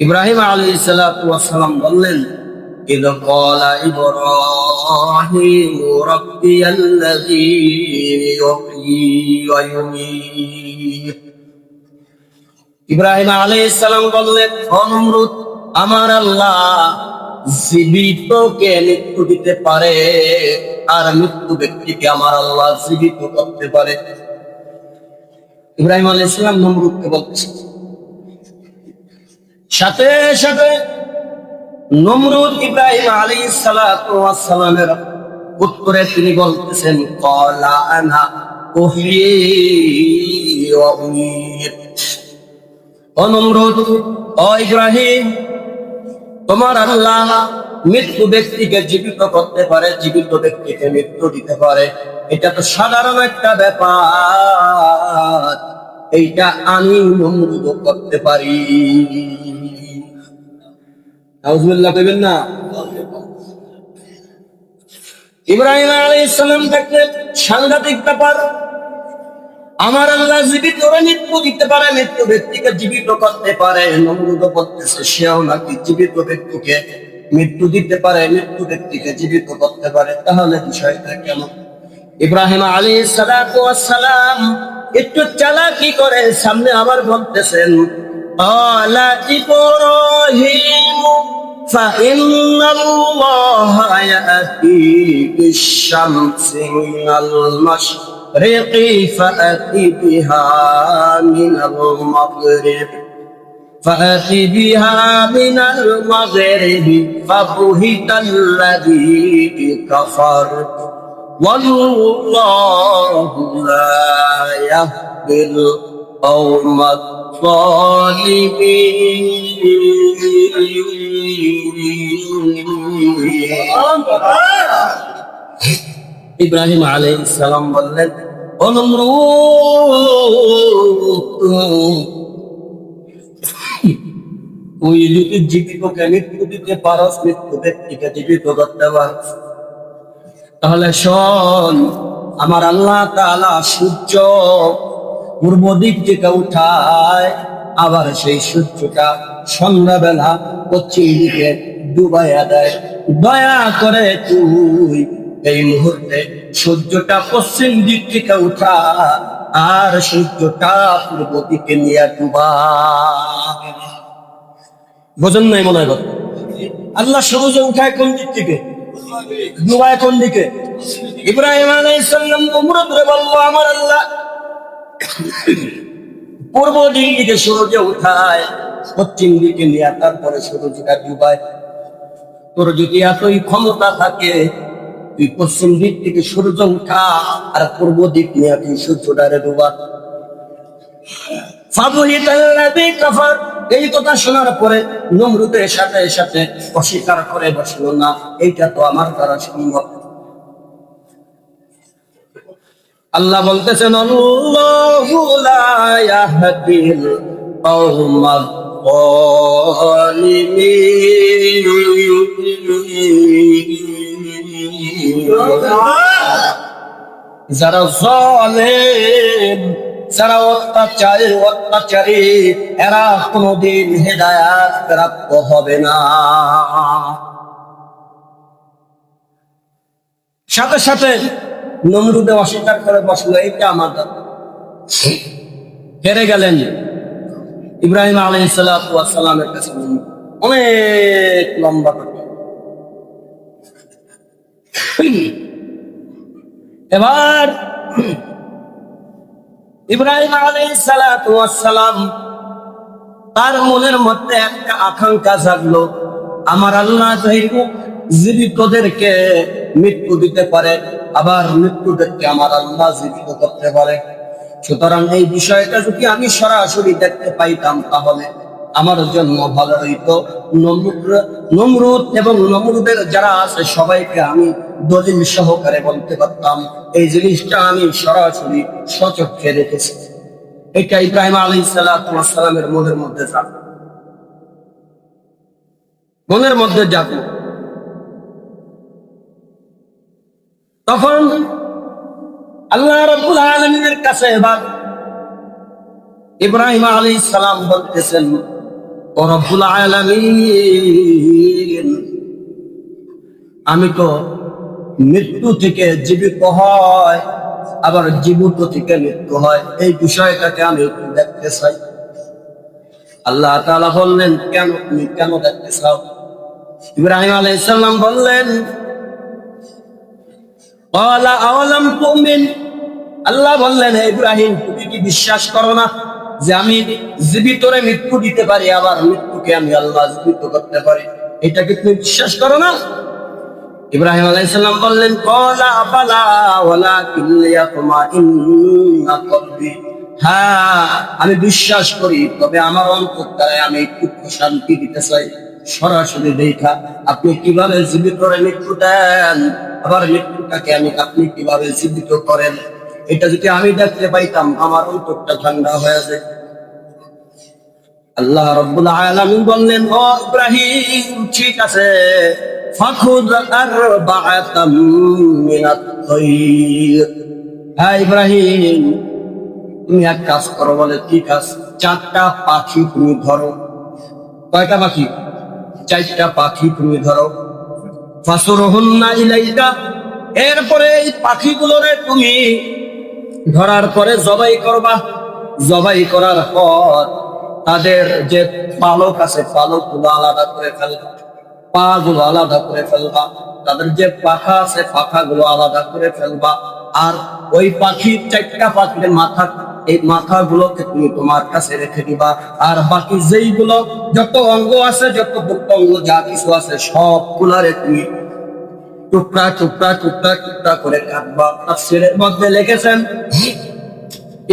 ইব্রাহিম আলী সালাম বললেন إذ قال إبراهيم ربي الذي يحيي ويميت ইব্রাহিম আলাইহিস সালাম বললেন অনুমরুদ আমার আল্লাহ জীবিতকে মৃত্যু দিতে পারে আর মৃত্যু ব্যক্তিকে আমার আল্লাহ জীবিত করতে পারে ইব্রাহিম আলাইহিস সালাম নমরুদকে বলছে সাথে সাথে নমরুদ ইব্রাহিম সালাতু সালামের উত্তরে তিনি বলতেছেন ক্বালা আনা উহয়ি ওয়া উমীত ও নমরুদ, ও ইব্রাহিম, তোমার আল্লাহ মৃত্যু ব্যক্তিকে জীবিত করতে পারে, জীবিত ব্যক্তিকে মৃত্যু দিতে পারে। এটা তো সাধারণ একটা ব্যাপার। এইটা আমি নমরুদ করতে পারি। ইব্রাহিম দেখলেন সাংঘাতিক ব্যাপার। আমার আল্লাহ জীবিত মৃত্যু দিতে পারে, মৃত্যু ব্যক্তিকে জীবিত করতে পারে বলতেছে সেও নাকি জীবিত ব্যক্তিকে মৃত্যু দিতে পারে, মৃত্যু ব্যক্তিকে জীবিত করতে পারে? তাহলে বিষয়টা কেমন? ইব্রাহিম আলী সালাম একটু চালাকি করে, সামনে আবার বলতেছেন فإن الله يأتي بالشمس من المشرق فأتي بها من المغرب فأتي بها من المغرب فبهت الذي كفر والله لا يهدي القوم الظالمين ইব্রাহিম আলাইহিস সালাম বললেন তুই যদি মৃত্যু দিতে পারস, মৃত্যু ব্যক্তিকে জীবিত করতে পারস। তাহলে শোন, আমার আল্লাহ তাআলা সূর্য পূর্ব দিক থেকে উঠায় আবার সেই সূর্যটা সন্ধ্যাবেলা পশ্চিম দিকে ডুবাইয়া দেয়। দয়া করে তুই এই মুহূর্তে সূর্যটা পশ্চিম দিক থেকে উঠা আর সূর্যটা পূর্ব দিকে নিয়ে ডুবা। বোঝেন নাই মনে হয় আল্লাহ সূর্য উঠায় কোন দিক থেকে? ডুবায় কোন দিকে? ইব্রাহিম আলাইসাল্লাম উমরত রে বলল, আমার আল্লাহ পূর্ব দিক দিকে সূর্য উঠায়, পশ্চিম দিকে নিয়ে তারপরে সূর্যটা ডুবায়। তোর যদি এতই ক্ষমতা থাকে, তুই পশ্চিম দিক থেকে সূর্য উঠা, আর পূর্ব দিক নিয়ে তুই সূর্যটারে ডুবা। এই কথা শোনার পরে নমরুদের সাথে সাথে অস্বীকার করে বসল, না, এইটা তো আমার দ্বারা সম্ভব। আল্লাহ বলতেছেন যারা জালেম, যারা অত্যাচারী অত্যাচারী, এরা কোনোদিন হেদায়াত প্রাপ্ত হবে না। সাথে সাথে নমরুদে অস্বীকার করে বসল এইটা আমার হেরে গেলেন ইব্রাহিম আলাই সালামের কাছে অনেক লম্বা এবার ইব্রাহিম আলাইসালাম তার মনের মধ্যে একটা আকাঙ্ক্ষা জাগলো, আমার আল্লাহ জীবিতদেরকে মৃত্যু দিতে পারে, আবার মৃত্যুদেরকে আমার আল্লাহ জীবিত করতে পারে। সুতরাং এই বিষয়টা যদি আমি সরাসরি দেখতে পাইতাম তাহলে আমার জন্য ভালো হইতো নমরুদ- এবং নমরুদের যারা আছে, সবাইকে আমি দলিল সহকারে বলতে পারতাম, এই জিনিসটা আমি সরাসরি সচক্ষে দেখেছি। এটা ইব্রাহিম আলী সালামের মনের মধ্যে যাক মনের মধ্যে যাক তখন আল্লাহ রব্বুল আলমিনের কাছে এবার ইব্রাহিম আলী সালাম বলতেছেন, ও রব্বুল আলমী আমি তো মৃত্যু থেকে জীবিত হয়, আবার জীবিত থেকে মৃত্যু হয়। এই বিষয়টাকে আমি একটু দেখতে চাই। আল্লাহ তালা বললেন, কেন তুমি কেন দেখতে চাও? ইব্রাহিম আলাইসাল্লাম বললেন আল্লাহ বললেন ইব্রাহিম, তুমি কি বিশ্বাস করো না যে আমি জীবিতরে মৃত্যু দিতে পারি, আবার মৃত্যুকে আমি আল্লাহ জীবিত করতে পারি? এটা কি তুমি বিশ্বাস করো না? ইব্রাহিম আলাইহিসসালাম বললেন, কলা বালা ওয়ালাকিন লিয়াতমাইন্না কলবি। হ্যাঁ আমি বিশ্বাস করি, তবে আমার অন্তরটায় আমি একটু শান্তি দিতে চাই। সরাসরি দেখা। আপনি কীভাবে জীবিত মৃত্যু দেন? আবার মৃত্যুটাকে আমি আপনি কীভাবে জীবিত করেন? এটা যদি আমি দেখতে পাইতাম, আমার অন্তরটা ঠান্ডা হয়ে যায় আল্লাহ রব্বুল আলামিন বললেন, ও ইব্রাহিম, ঠিক আছে। ফাখুদ আরবাআতাম মিনাত তাইর হ্যাঁ ইব্রাহিম, তুমি এক কাজ করো বলে কি কাজ চারটা পাখি তুমি ধরো। কয়টা পাখি? চারটা পাখি তুমি ধরো। ফাসুরহুন্না ইলাইকা, এরপরে এই পাখিগুলোরে তুমি ধরার পরে জবাই করবা। জবাই করার পর তাদের যে পালক আছে পালকগুলো আলাদা করে ফেলবা। পা গুলো আলাদা করে ফেলবা। তাদের যে পাখা আছে পাখা গুলো আলাদা করে ফেলবা। আর ওই পাখির চারটা পাখির মাথা এই মাথা গুলোকে তুমি তোমার কাছে রেখে দিবা। আর বাকি যেইগুলো, যত অঙ্গ আছে, যত ভুক্ত অঙ্গ, যা কিছু আছে সব গুলারে তুমি টুকরা টুকরা টুকরা টুকরা করে কাটবা। তাফসীরের মধ্যে লিখেছেন,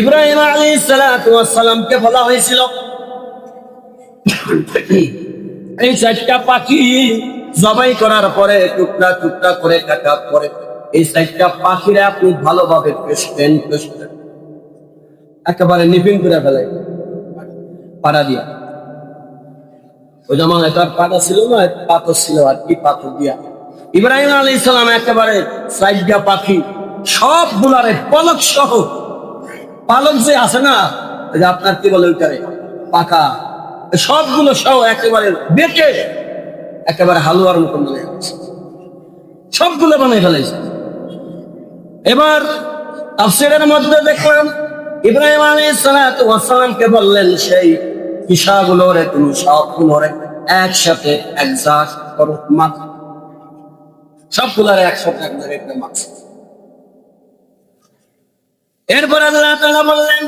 ইব্রাহিম আলাইহিস সালাতু ওয়াস সালামকে বলা হয়েছিল, এই চারটা পাখি জবাই করার পরে, টুকরা টুকরা করে কাটার পরে, এই চারটা পাখিরা আপনি ভালোভাবে পেশতেন পেশতেন একেবারে নিপিন করে ফেলে। পাড়া দিয়া। ওই যেমন তার পাতা ছিল না পাথর ছিল আর কি পাথর দিয়া। ইব্রাহিম আলী ইসলাম একেবারে সাইডা পাখি সব গুলারে পলক সহ। পালক যে আছে না যে আপনার কি বলে ওইটারে? পাকা সবগুলো সহ একেবারে বেটে একেবারে হালুয়ার মতন বানিয়ে ফেলেছে। সবগুলো বানিয়ে ফেলেছে। এবার তাফসিরের মধ্যে দেখলাম ইব্রাহিম আলী সালাতামকে বললেন, সেই হিসাগুলো রে, তুমি সবগুলো রে একসাথে একজাস্ট করো মাখ সবগুলোর একসাথে এক জায়গায় মাখ এরপর আল্লাহ তাআলা বললেন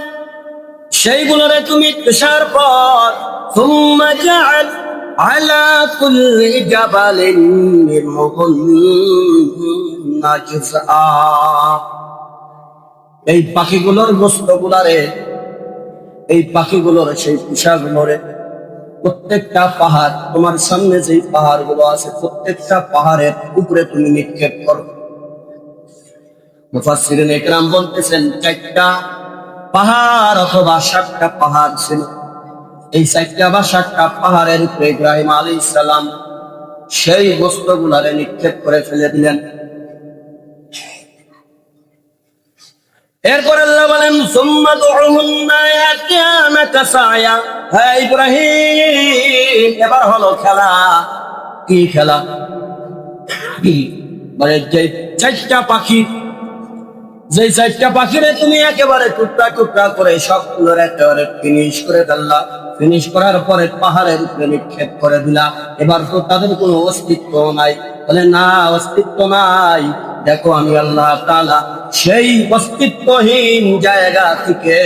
সেইগুলোরে তুমি তুষার পর সুম্মা জাআল আলা কুল্লি জাবালিন মিনহুন্না জুজআ এই পাখিগুলোর গোস্ত গুলারে এই পাখিগুলোর সেই পোশাকগুলোরে প্রত্যেকটা পাহাড়, তোমার সামনে যেই পাহাড়গুলো আছে, প্রত্যেকটা পাহাড়ের উপরে তুমি নিক্ষেপ করো। মুফাসসিরিন একরাম বলতেছেন, চারটা পাহাড় অথবা সাতটা পাহাড় ছিল। এই চারটা বা সাতটা পাহাড়ের উপরে ইব্রাহিম আলী ইসলাম সেই বস্তুগুলারে নিক্ষেপ করে ফেলে দিলেন। এরপর আল্লাহ বলেন এবার হলো খেলা। কি খেলা? মানে চারটা পাখি, যে চারটা পাখিরে তুমি একেবারে টুকরা টুকরা করে সবগুলোর একেবারে ফিনিশ করে ফেললা। ফিনিশ করার পরে পাহাড়ের উপরে নিক্ষেপ করে দিলা। এবার তো তাদের কোনো অস্তিত্ব নাই। বলে, না, অস্তিত্ব নাই। দেখো আমি আল্লাহ তাআলা সেই অস্তিত্বহীন জায়গা থেকে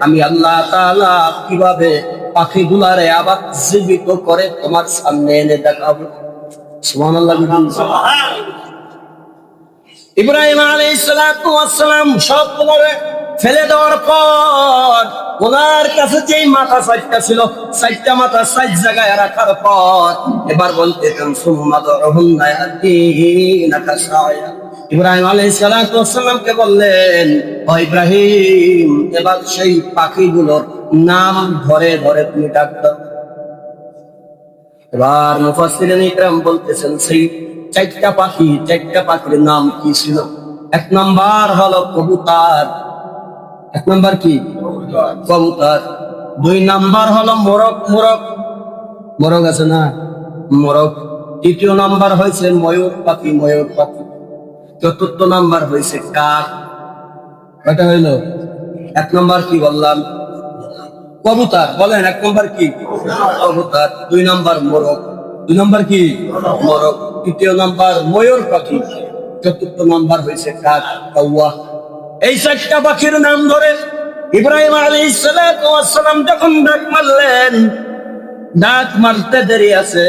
আমি আল্লাহ তাআলা কীভাবে পাখিগুলারে আবার জীবিত করে তোমার সামনে এনে দেখাবো? ইব্রাহিম আলাইসালাম সব ফেলে দেওয়ার পর ওনার কাছে যেই মাথা সাইটটা ছিল সাইটটা মাথা সাইট জায়গায় রাখার পর এবার বলতে ইব্রাহিম আলাইসালামকে বললেন ও ইব্রাহিম এবার সেই পাখিগুলোর নাম ধরে ধরে তুমি ডাক দাও। এবার মুফাসসিরিন ইকরাম বলতেছেন সেই চারটা পাখি চারটা পাখির নাম কি ছিল? এক নাম্বার হলো কবুতর। এক নাম্বার কি? কবুতর। দুই নাম্বার হলো মোরক মোরক মোরগ আছে না? মোরগ। তৃতীয় নাম্বার হয়েছে ময়ূর পাখি ময়ূর পাখি। চতুর্থ নাম্বার হয়েছে কাক। কয়টা হইল? এক নম্বর কি বললাম? কবুতর। বলেন, এক নম্বর কি? কবুতর। দুই নম্বর মোরগ। দুই নম্বর কি? মোরগ। তৃতীয় নাম্বার ময়ূর পাখি। চতুর্থ নাম্বার হয়েছে কাক কৌয়া এই চারটা পাখির নাম ধরে ইব্রাহিম আলী সালাম যখন ডাক মারলেন, ডাক মারতে দেরি আছে।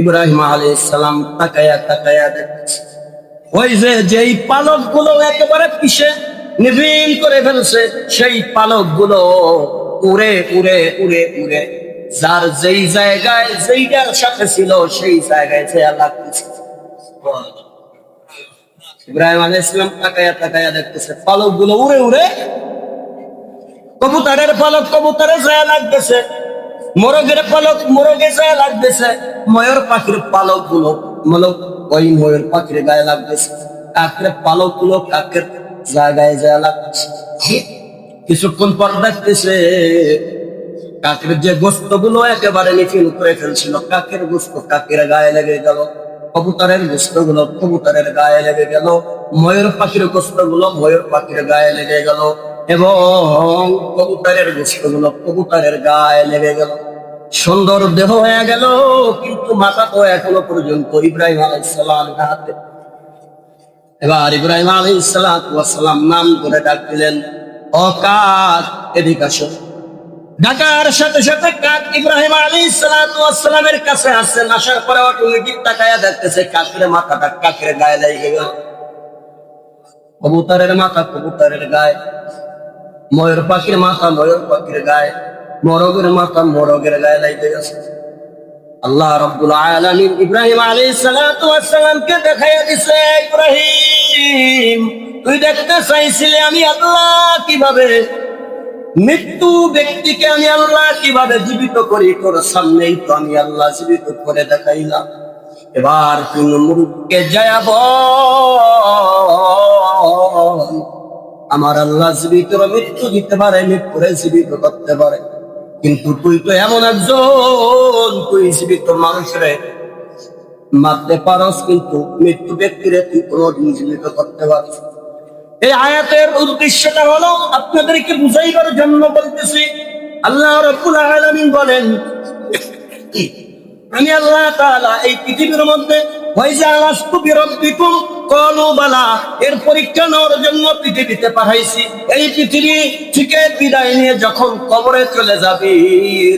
ইব্রাহিম আলী সালাম তাকায়া তাকায়া দেখছে ওই যে যেই পালকগুলো একেবারে পিছে নিবিন করে ফেলছে, সেই পালকগুলো উড়ে উড়ে উড়ে উড়ে। যার যেই জায়গায়, যেইটার সাথে ছিল, সেই জায়গায় যে লাগতেছে ইব্রাহিম আলী ইসলাম তাকায়া তাকায়া দেখতেছে পালকগুলো উড়ে উড়ে। কবুতরের পালক কবুতরে যায় লাগতেছে। মোরগের পালক মোরগে যায় লাগতেছে। ময়ূর পাখির পালকগুলো মলক ওই ময়ূর পাখির গায়ে লাগতেছে। কাকের পালকগুলো কাকের জায়গায় যায় লাগতেছে। কিছুক্ষণ পর দেখতেছে কাকের যে গোস্তগুলো একেবারে নিখিল করে ফেলছিল কাকের গোস্ত কাকের গায়ে লেগে গেল। কবুতরের গোস্তগুলো কবুতরের গায়ে লেগে গেল। ময়ূর পাখির গোস্তগুলো ময়ূর পাখির গায়ে লেগে গেল এবং কবুতরের গোস্তগুলো কবুতরের গায়ে লেগে গেল। সুন্দর দেহ হয়ে গেল, কিন্তু মাথা তো এখনও পর্যন্ত ইব্রাহিম আলাইসালাম হাতে। এবার ইব্রাহিম আলী সালাম নাম করে ডাক দিলেন অকাত এদিক আসো। ডাকার সাথে সাথে কাক ইব্রাহিম আলী সালামের কাছে আসছেন আসার পরে তাকায়া দেখতেছে কাকের মাথাটা কাকের গায়ে লেগে গেল। কবুতরের মাথা কবুতরের গায়ে, ময়ূর পাখির মাথা ময়ূর পাখির গায়ে। মরগের মাথা মরগের গায়ে লেগে গেছে। আল্লাহ রব্বুল আলামিন ইব্রাহিম ওয়াস সালামকে দেখাইয়া দিছে ইব্রাহিম, তুই দেখতে চাইছিলে আমি আল্লাহ কীভাবে? মৃত্যু ব্যক্তিকে আমি আল্লাহ কীভাবে জীবিত করি? তোর সামনেই তো আমি আল্লাহ জীবিত করে দেখাইলাম। এবার তুই মুরুখকে জয়া বল, আমার আল্লাহ জীবিত মৃত্যু দিতে পারে, মৃত্যুরে জীবিত করতে পারে। কিন্তু তুই তো এমন একজন, তুই জীবিত মানুষরে মারতে পারস কিন্তু মৃত্যু ব্যক্তিরে তুই কোনোদিন জীবিত করতে পারস এই আয়াতের উদ্দেশ্যটা হলো আপনাদেরকে বুঝাইবার জন্য বলতেছি, আল্লাহ আলামিন বলেন, আমি আল্লাহ এই পৃথিবীর মধ্যে, ওয়াইজা আলাস্তু বিরাব্বিকুম এর পরীক্ষা নেওয়ার জন্য পৃথিবীতে পাঠাইছি। এই পৃথিবী থেকে বিদায় নিয়ে যখন কবরে চলে যাবি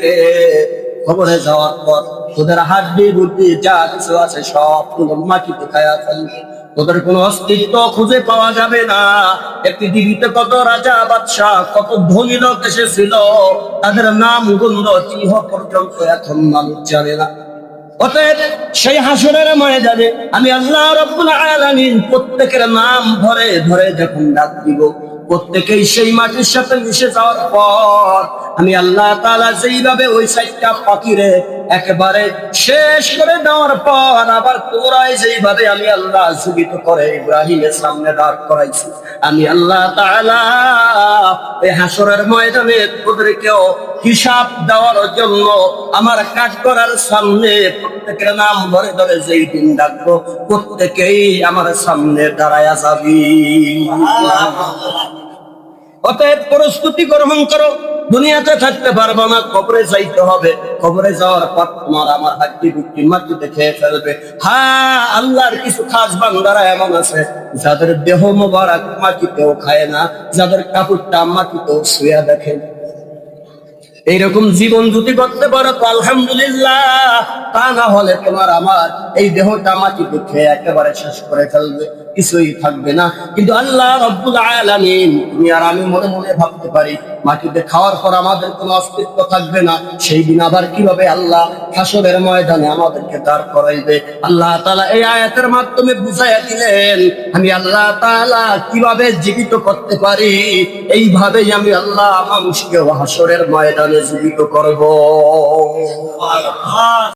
রে, কবরে যাওয়ার পর তোদের হাড্ডি বুদ্ধি যা কিছু আছে সব তোদের কোনো অস্তিত্ব খুঁজে পাওয়া যাবে না। এ পৃথিবীতে কত রাজা বাদশাহ, কত ধনী লোক এসেছিল, তাদের নাম গন্ধ চিহ পর্যন্ত এখন মানুষ জানে না। অতএব সেই হাসরের ময়দানে আমি আল্লাহ রব্বুল আলামিন প্রত্যেকের নাম ধরে ধরে যখন ডাক দিব, প্রত্যেকেই সেই মাটির সাথে মিশে যাওয়ার পর আমি আল্লাহ তাআলা যেইভাবে ওই সাইটটা পাখিরে একেবারে শেষ করে দেওয়ার পর আবার পুনরায় যেইভাবে আমি আল্লাহ জীবিত করে ইব্রাহিমের সামনে দাঁড় করাইছি, আমি আল্লাহ তাআলা এই হাসরের ময়দানে তোদেরকেও হিসাব দেওয়ার জন্য আমার কাজ করার সামনে প্রত্যেকের নাম ধরে ধরে যেই দিন ডাকবো, প্রত্যেকেই আমার সামনে দাঁড়ায়া যাবি। অতএব প্রস্তুতি গ্রহণ করো। দুনিয়াতে থাকতে পারব না, কবরে যাইতে হবে। কবরে যাওয়ার পর তোমার আমার হাড্ডি বুদ্ধি মাটিতে খেয়ে ফেলবে। হ্যাঁ আল্লাহর কিছু খাস বান্দারা এমন আছে, যাদের দেহ মোবারক মাটিতেও খায় না, যাদের কাপড়টা মাটিতেও শুয়ে দেখে এইরকম জীবন যদি করতে পারো তো আলহামদুলিল্লাহ, তা না হলে তোমার আমার এই দেহটা মাটিতে খেয়ে একেবারে শেষ করে ফেলবে। কিছুই থাকবে না। কিন্তু আল্লাহ রব্বুল আলামিন, তুমি আর আমি মনে মনে ভাবতে পারি, মাটিতে খাওয়ার পর আমাদের কোনো অস্তিত্ব থাকবে না। সেই দিন আবার কীভাবে আল্লাহ হাসরের ময়দানে আমাদেরকে দাঁড় করাইবে? আল্লাহ তাআলা এই আয়াতের মাধ্যমে বুঝাইয়া দিলেন, আমি আল্লাহ তাআলা কীভাবে জীবিত করতে পারি? এইভাবেই আমি আল্লাহ মানুষকে হাসরের ময়দানে জীবিত করব।